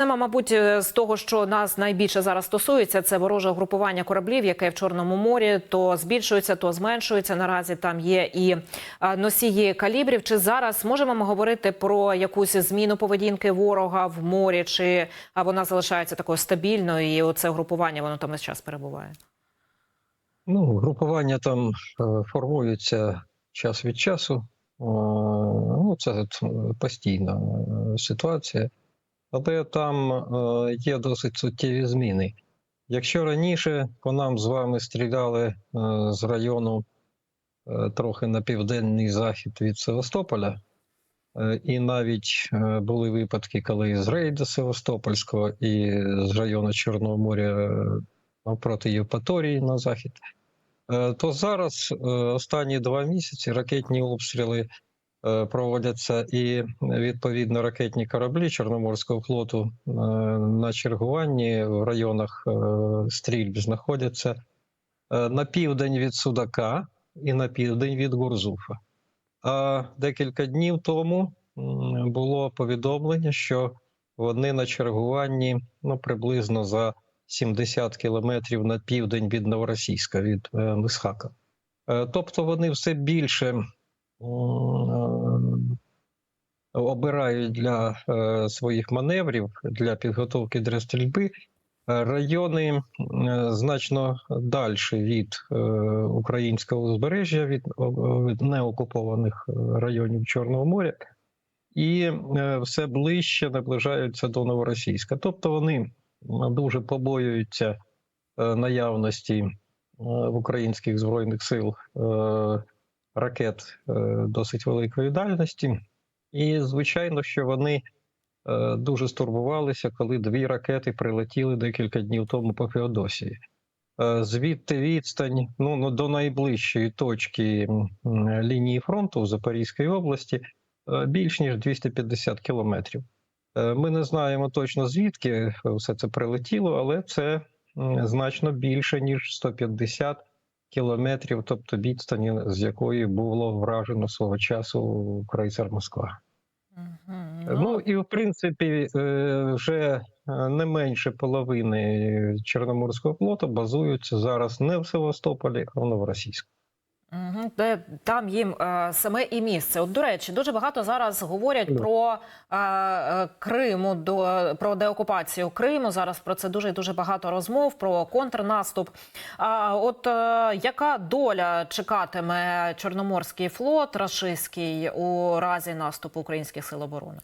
Тема, мабуть, е, з того, що нас найбільше зараз стосується, це вороже групування кораблів, яке в Чорному морі то збільшується, то зменшується. Наразі там є і е, носії калібрів. Чи зараз можемо ми говорити про якусь зміну поведінки ворога в морі, чи вона залишається такою стабільною, і оце групування воно там весь час перебуває? Ну, групування там е, формуються час від часу. Ну, це постійна ситуація. Але там е, є досить суттєві зміни. Якщо раніше по нам з вами стріляли е, з району е, трохи на південний захід від Севастополя, і навіть були випадки, коли з рейду Севастопольського і з району Чорного моря е, Євпаторії на захід, то зараз останні два місяці ракетні обстріли проводяться, і відповідно ракетні кораблі Чорноморського флоту е, на чергуванні в районах е, стрільб знаходяться е, на південь від Судака і на південь від Гурзуфа. А декілька днів тому було повідомлення, що вони на чергуванні ну, приблизно за 70 кілометрів на південь від Новоросійська, від е, Мисхака. Е, Тобто вони все більше е, обирають для е, своїх маневрів, для підготовки для стрільби е, райони е, значно далі від українського узбережжя, від, неокупованих районів Чорного моря, і все ближче наближаються до Новоросійська. Тобто вони дуже побоюються наявності в українських збройних сил ракет е, досить великої дальності. І звичайно, що вони е, дуже стурбувалися, коли дві ракети прилетіли декілька днів тому по Феодосії. Е, Звідти відстань ну, ну, до найближчої точки лінії фронту в Запорізькій області більш ніж 250 кілометрів. Ми не знаємо точно звідки все це прилетіло, але це значно більше ніж 150 кілометрів, тобто відстані, з якої було вражено свого часу крейсер Москва. Мгм. Ну і в принципі, е, вже е, не менше половини Чорноморського флоту базуються зараз не в Севастополі, а в Новоросійську. Мгм, Де там їм е, саме і місце. От до речі, дуже багато зараз говорять про е, е, Криму, до про деокупацію Криму. Зараз про це дуже дуже багато розмов про контрнаступ. А от е, яка доля чекатиме Чорноморський флот рашистський у разі наступу українських сил оборони?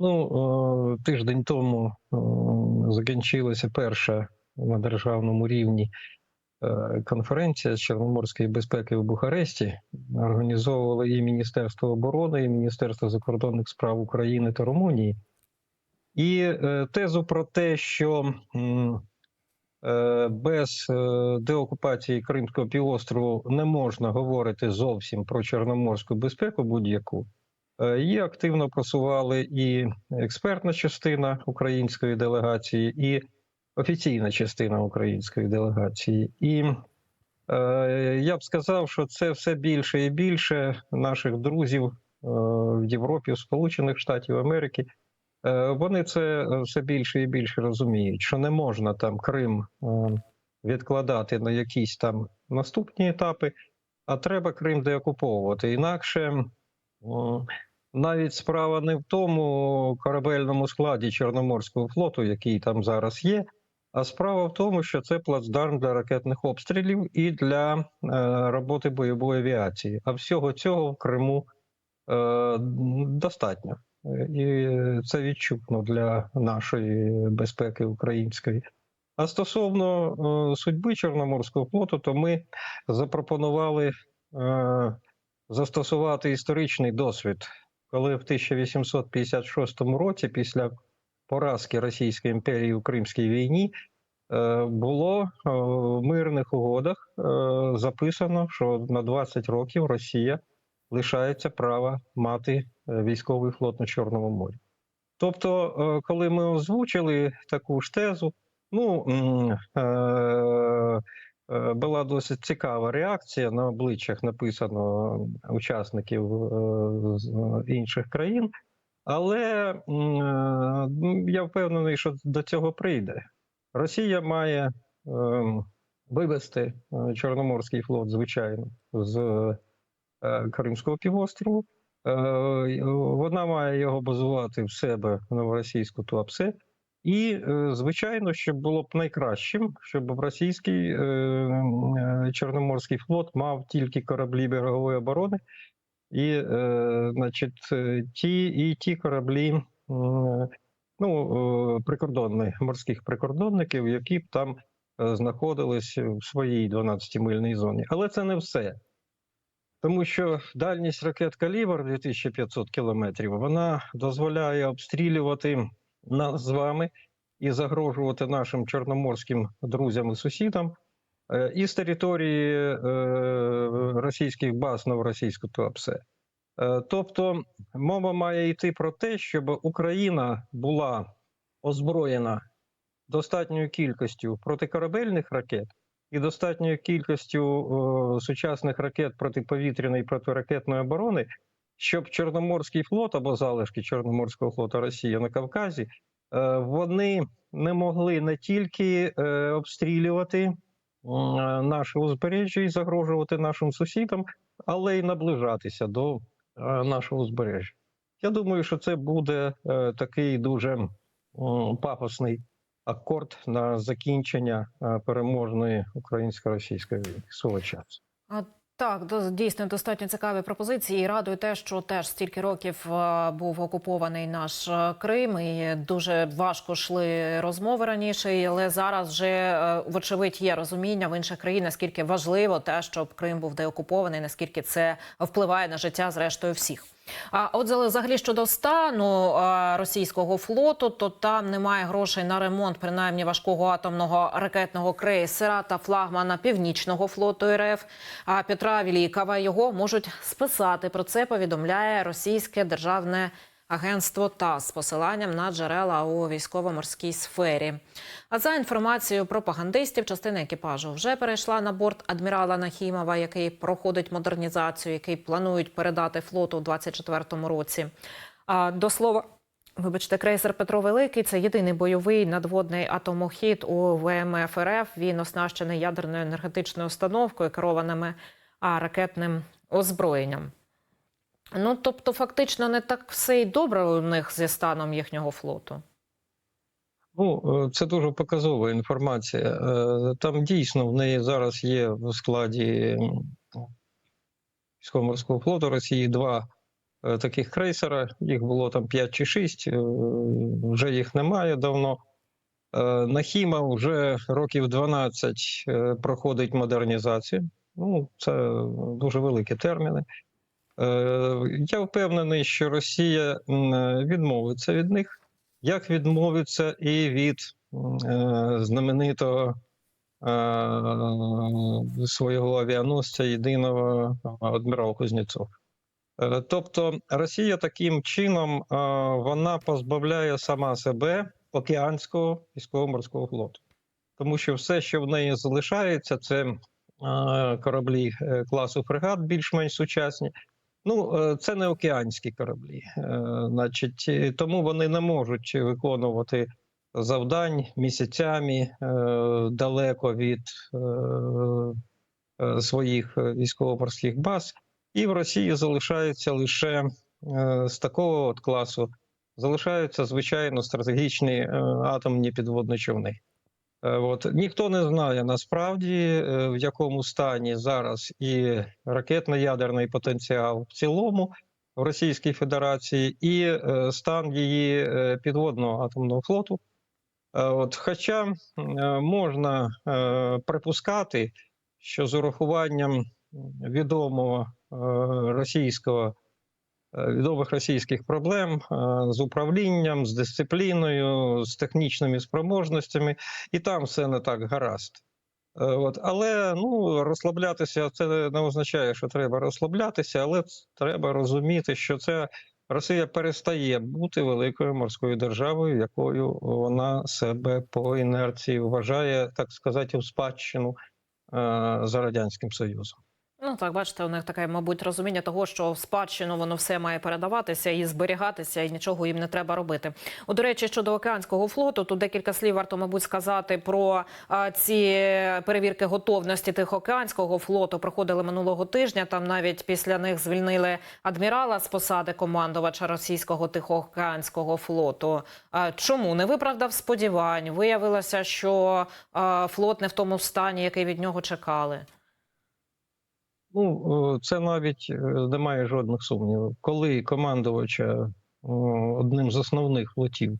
Ну, е, тиждень тому е, закінчилася перша на державному рівні конференція Чорноморської безпеки в Бухаресті. Організовували і Міністерство оборони, і Міністерство закордонних справ України та Румунії. І е, тезу про те, що е, без е, деокупації Кримського півострову не можна говорити зовсім про чорноморську безпеку будь-яку. Е, Її активно просували і експертна частина української делегації, і офіційна частина української делегації. І е, я б сказав, що це все більше і більше наших друзів е, в Європі, в Сполучених Штатів Америки. Е, вони це все більше і більше розуміють, що не можна там Крим е, відкладати на якісь там наступні етапи, а треба Крим деокуповувати. Інакше. м, навіть справа не в тому корабельному складі Чорноморського флоту, який там зараз є, а справа в тому, що це плацдарм для ракетних обстрілів і для е, роботи бойової авіації. А всього цього в Криму е, достатньо. І це відчутно для нашої безпеки української. А стосовно е, судьби Чорноморського флоту, то ми запропонували е, застосувати історичний досвід коли в 1856 році, після поразки Російської імперії у Кримській війні, е, було е, в мирних угодах е, записано, що на 20 років Росія лишається права мати військовий флот на Чорному морі. Тобто, коли ми озвучили таку ж тезу, ну була досить цікава реакція на обличчях написано учасників інших країн. Але е, я впевнений, що до цього прийде. Росія має ем, вивести е, Чорноморський флот, звичайно, з е, Кримського півострову. Вона має його базувати в себе новоросійську Туапсе. І, звичайно, що було б найкращим, щоб російський е, е, Чорноморський флот мав тільки кораблі берегової оборони, і, е, значить, е, ті, і ті кораблі, м, ну, прикордонні, морських прикордонників, які б там знаходились в своїй 12-мильній зоні. Але це не все. Тому що дальність ракет калібр 2500 кілометрів вона дозволяє обстрілювати нас з вами і загрожувати нашим чорноморським друзям і сусідам е, і з території е, російських баз новоросійську Туапсе. Е, Тобто мова має йти про те, щоб Україна була озброєна достатньою кількістю протикорабельних ракет і достатньою кількістю сучасних ракет протиповітряної і протиракетної оборони, щоб Чорноморський флот або залишки Чорноморського флоту Росії на Кавказі е, вони не могли не тільки е, обстрілювати наше узбережжя і загрожувати нашим сусідам, але й наближатися до е, нашого узбережжя. Я думаю, що це буде е, такий дуже пафосний акорд на закінчення е, переможної українсько-російської свого часу. Так, дійсно достатньо цікаві пропозиції. І радує те, що теж стільки років е, був окупований наш е, Крим, і дуже важко йшли розмови раніше. Але зараз вже е, вочевидь є розуміння в інших країн, наскільки важливо те, щоб Крим був деокупований, наскільки це впливає на життя зрештою всіх. А от за- взагалі щодо стану російського флоту, то там немає грошей на ремонт, принаймні важкого атомного ракетного крейсера та флагмана північного флоту РФ. А Петра Вілікова його можуть списати. Про це повідомляє російське державне агентство ТАСС з посиланням на джерела у військово-морській сфері. А за інформацією пропагандистів, частина екіпажу вже перейшла на борт адмірала Нахімова, який проходить модернізацію, який планують передати флоту у 2024 році. А до слова. Вибачте, крейсер Петро Великий це єдиний бойовий надводний атомохід у ВМФ РФ. Він оснащений ядерною енергетичною установкою, керованими ракетним озброєнням. Ну тобто, фактично, не так все й добре у них зі станом їхнього флоту. Ну, е, це дуже показова інформація. Е, Там дійсно в неї зараз є в складі військово-морського флоту Росії два е, таких крейсера. Їх було там 5 чи 6, вже їх немає давно. Нахіма вже років 12 е, проходить модернізацію. Ну, це дуже великі терміни. Е, Я впевнений, що Росія відмовиться від них як відмовиться і від е, знаменитого е, свого авіаносця єдиного адмірал Кузнєцов. Е, тобто Росія таким чином е, вона позбавляє сама себе океанського військово-морського флоту, тому що все, що в неї залишається, це е, кораблі е, класу фрегат, більш-менш сучасні. Ну, е, це не океанські кораблі, Е, значить, тому вони не можуть виконувати завдань місяцями е, далеко від своїх військово-морських баз, і в Росії залишаються лише з такого от класу залишаються звичайно стратегічні атомні підводні човни. Е, От ніхто не знає насправді е, в якому стані зараз і ракетно-ядерний потенціал в цілому в Російській Федерації, і е, стан її підводного атомного флоту. От, хоча можна припускати, що з урахуванням відомого російського відомих російських проблем е, з управлінням, з дисципліною, з технічними спроможностями, і там все не так гаразд. Е, От, але ну, розслаблятися це не означає, що треба розслаблятися, але треба розуміти, що це Росія перестає бути великою морською державою, якою вона себе по інерції вважає, так сказати, в спадщину е, за радянським Союзом. Ну так, бачите, у них таке, мабуть, розуміння того, що в спадщину воно все має передаватися і зберігатися, і нічого їм не треба робити. О, до речі, щодо океанського флоту, тут декілька слів варто, мабуть, сказати про а, ці перевірки готовності тих океанського флоту. Проходили минулого тижня. Там навіть після них звільнили адмірала з посади командувача російського тихоокеанського флоту. А, чому не виправдав сподівань? Виявилося, що а, флот не в тому стані, який від нього чекали. Ну, це навіть е, немає жодних сумнівів. Коли командувача одним з основних флотів,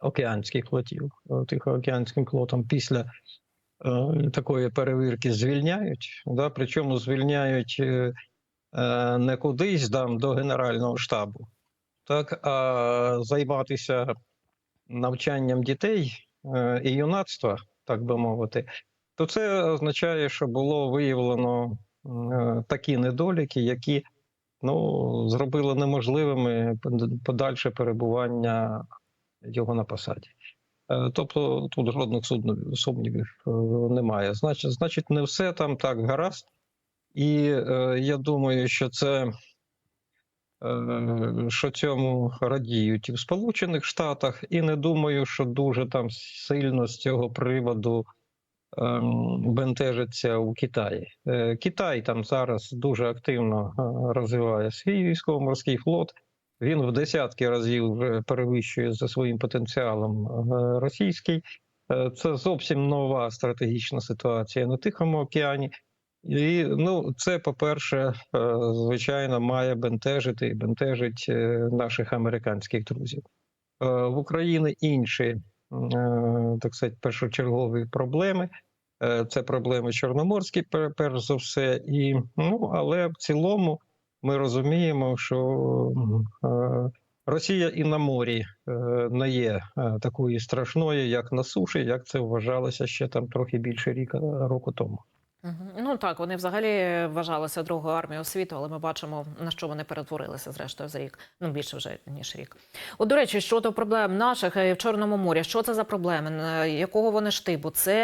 океанських флотів, Тихоокеанським флотом, після е, такої перевірки звільняють, да, причому звільняють е, не кудись там до Генерального штабу, так, а займатися навчанням дітей і юнацтва, так би мовити, то це означає, що було виявлено такі недоліки, які ну, зробили неможливими подальше перебування його на посаді. Е, Тобто тут жодних сумнівів е, немає. Значить, значить, не все там так гаразд. І е, я думаю, що це е, що цьому радіють і в Сполучених Штатах, і не думаю, що дуже там сильно з цього приводу ем, бентежиться у Китаї. Е, Китай там зараз дуже активно е, розвиває свій військово-морський флот. Він в десятки разів перевищує за своїм потенціалом е, російський. Це зовсім нова стратегічна ситуація на Тихому океані. І ну, це, по-перше, звичайно, має бентежити і бентежить наших американських друзів. В Україні інші, так сказати, першочергові проблеми. Е, Це проблеми чорноморські, перш за все. І, ну, але в цілому ми розуміємо, що е, Росія і на морі е, не є е, такою страшною, як на суші, як це вважалося ще там трохи більше ріка року тому. Ну так, вони взагалі вважалися другою армією світу, але ми бачимо, на що вони перетворилися зрештою за рік. Ну більше вже ніж рік. От, до речі, щодо проблем наших е, в Чорному морі, що це за проблеми? Е, Якого вони штибу? Це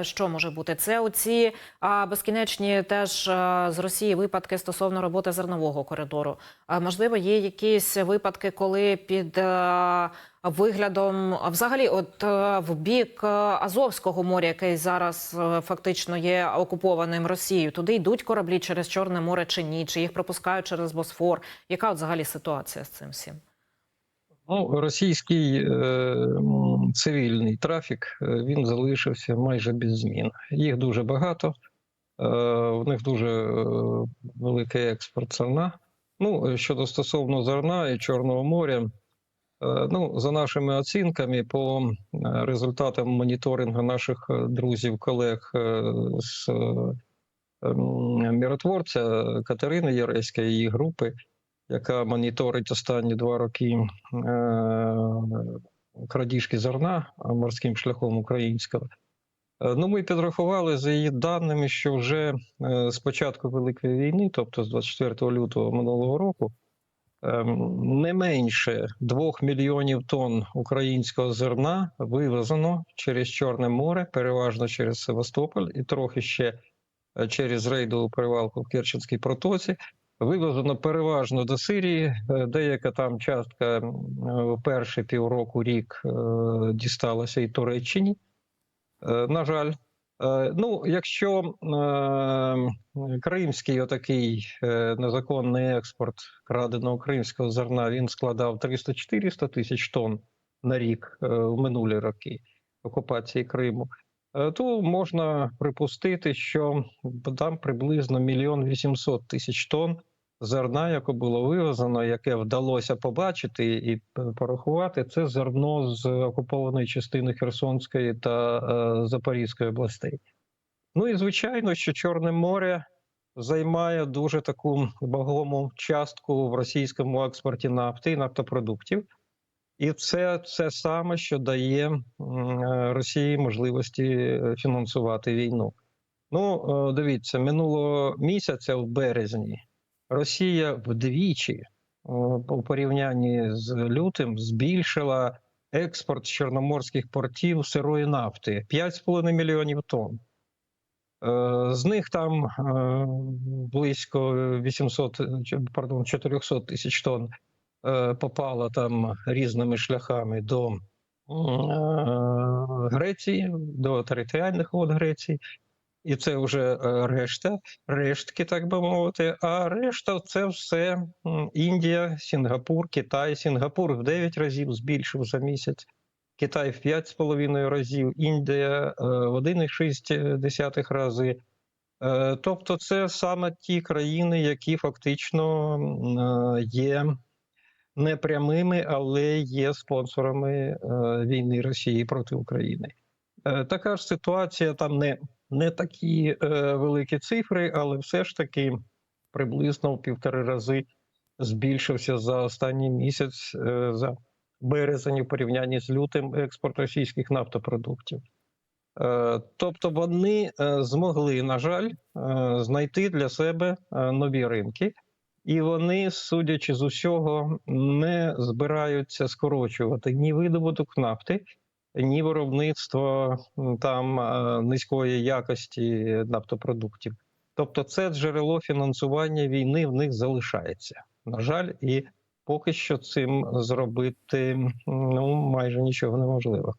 е, що може бути? Це оці а, безкінечні теж а, з Росії випадки стосовно роботи зернового коридору. А, можливо, є якісь випадки, коли під а, виглядом взагалі, от е, в бік е, Азовського моря, який зараз е, фактично є окупованим Росією, туди йдуть кораблі через Чорне море чи ні? Чи їх пропускають через Босфор? Яка от взагалі ситуація з цим всім? Ну, російський е, цивільний трафік він залишився майже без змін. Їх дуже багато, е, в них дуже е, великий експорт зерна. Ну, щодо стосовно зерна і Чорного моря, ну, за нашими оцінками, по е, результатам моніторингу наших е, друзів, колег е, з е, миротворця Катерини Яреської її групи, яка моніторить останні два роки е, крадіжки зерна морським шляхом українського. Е, Ну, ми підрахували за її даними, що вже е, з початку Великої війни, тобто з 24 лютого минулого року, не менше 2 мільйонів тонн українського зерна вивезено через Чорне море, переважно через Севастополь, і трохи ще е, через рейдову перевалку в Керченській протоці. Вивезено переважно до Сирії. Е, Деяка там частка е, перші півроку рік дісталася і Туреччині. На жаль, ну, якщо е, кримський отакий е, незаконний експорт краденого кримського зерна він складав 300-400 тисяч тонн на рік е, в минулі роки окупації Криму, е, то можна припустити, що там приблизно мільйон вісімсот тисяч тонн зерна, яке було вивезено, яке вдалося побачити і порахувати, це зерно з окупованої частини Херсонської та е, Запорізької областей. Ну і звичайно, що Чорне море займає дуже таку вагому частку в російському експорті нафти і нафтопродуктів. І це це саме, що дає е, Росії можливості фінансувати війну. Ну, е, дивіться, минулого місяця в березні Росія вдвічі е, у порівнянні з лютим збільшила експорт чорноморських портів сирої нафти 5,5 мільйонів тонн. Е, З них там е, близько 800, пардон, 400 тисяч тонн попало там різними шляхами до Греції, до територіальних вод Греції. І це вже е, решта, рештки, так би мовити. А решта це все Індія, Сінгапур, Китай. Сінгапур в 9 разів збільшив за місяць. Китай в 5,5 разів, Індія е, в 1,6 рази. Е, Тобто, це саме ті країни, які фактично є не прямими, але є спонсорами війни Росії проти України. Така ж ситуація там не, не такі е, великі цифри, але все ж таки приблизно в півтори рази збільшився за останній місяць е, за березень у порівнянні з лютим експорт російських нафтопродуктів. Е, Тобто вони е, змогли, на жаль, е, знайти для себе е, нові ринки, і вони, судячи з усього, не збираються скорочувати ні видобуток нафти, ні виробництво там е, низької якості нафтопродуктів. Тобто, це джерело фінансування війни в них залишається. На жаль, і поки що цим зробити ну майже нічого неможливо.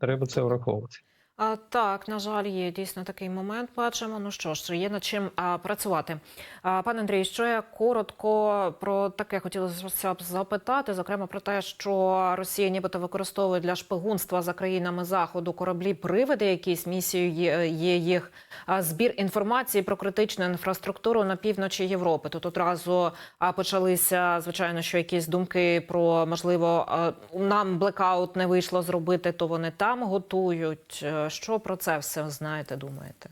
Треба це враховувати. А, так, на жаль, є дійсно такий момент. Бачимо. Ну що ж, є над чим а, працювати. А, пане Андрій, що я коротко про таке хотілося б запитати, зокрема про те, що Росія нібито використовує для шпигунства за країнами заходу кораблі привиди, якісь місією є, є їх а, збір інформації про критичну інфраструктуру на півночі Європи. Тут одразу а, почалися, звичайно, що якісь думки про можливо а, нам блекаут не вийшло зробити, то вони там готують. Що про це все знаєте, думаєте?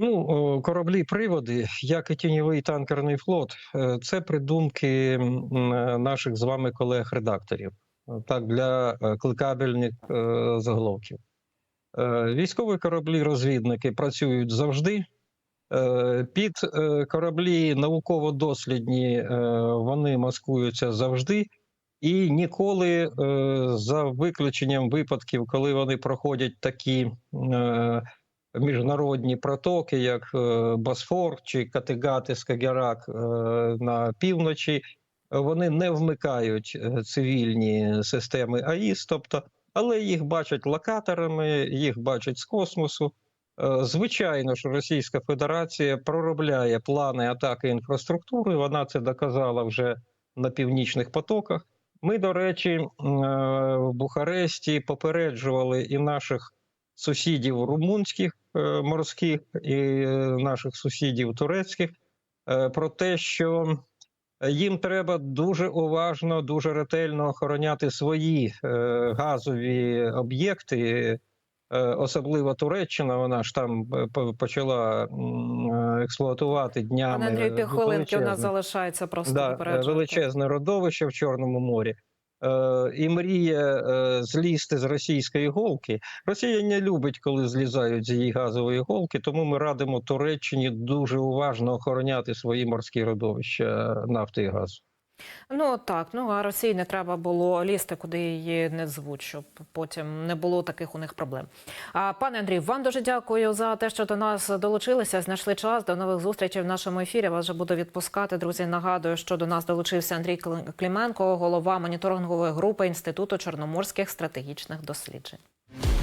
Ну, кораблі-приводи, як і тіньовий танкерний флот, е, це придумки е, наших з вами колег-редакторів, так, для е, кликабельних заголовків. Військові кораблі-розвідники працюють завжди. Під кораблі науково-дослідні вони маскуються завжди. І ніколи, е, за виключенням випадків, коли вони проходять такі е, міжнародні протоки, як е, Босфор чи Категати, Скагерак на півночі, вони не вмикають цивільні системи АІС, тобто, але їх бачать локаторами, їх бачать з космосу. Звичайно, що Російська Федерація проробляє плани атаки інфраструктури. Вона це доказала вже на північних потоках. Ми, до речі, е, в Бухаресті попереджували і наших сусідів румунських е, морських, і е, наших сусідів турецьких про те, що їм треба дуже уважно, дуже ретельно охороняти свої газові об'єкти. Е, Особливо Туреччина, вона ж там е, почала е, експлуатувати днями. Пане Андрію, е, півхвилинки у нас залишається просто да, величезне родовище в Чорному морі. І мріє злізти з російської голки. Росія не любить, коли злізають з її газової голки, тому ми радимо Туреччині дуже уважно охороняти свої морські родовища нафти і газу. Ну так, ну а Росії не треба було лізти, куди її не звуть, щоб потім не було таких у них проблем. А пане Андрій, вам дуже дякую за те, що до нас долучилися. Знайшли час. До нових зустрічей в нашому ефірі. Вас вже буду відпускати. Друзі, нагадую, що до нас долучився Андрій Кли- Клименко, голова моніторингової групи Інституту чорноморських стратегічних досліджень.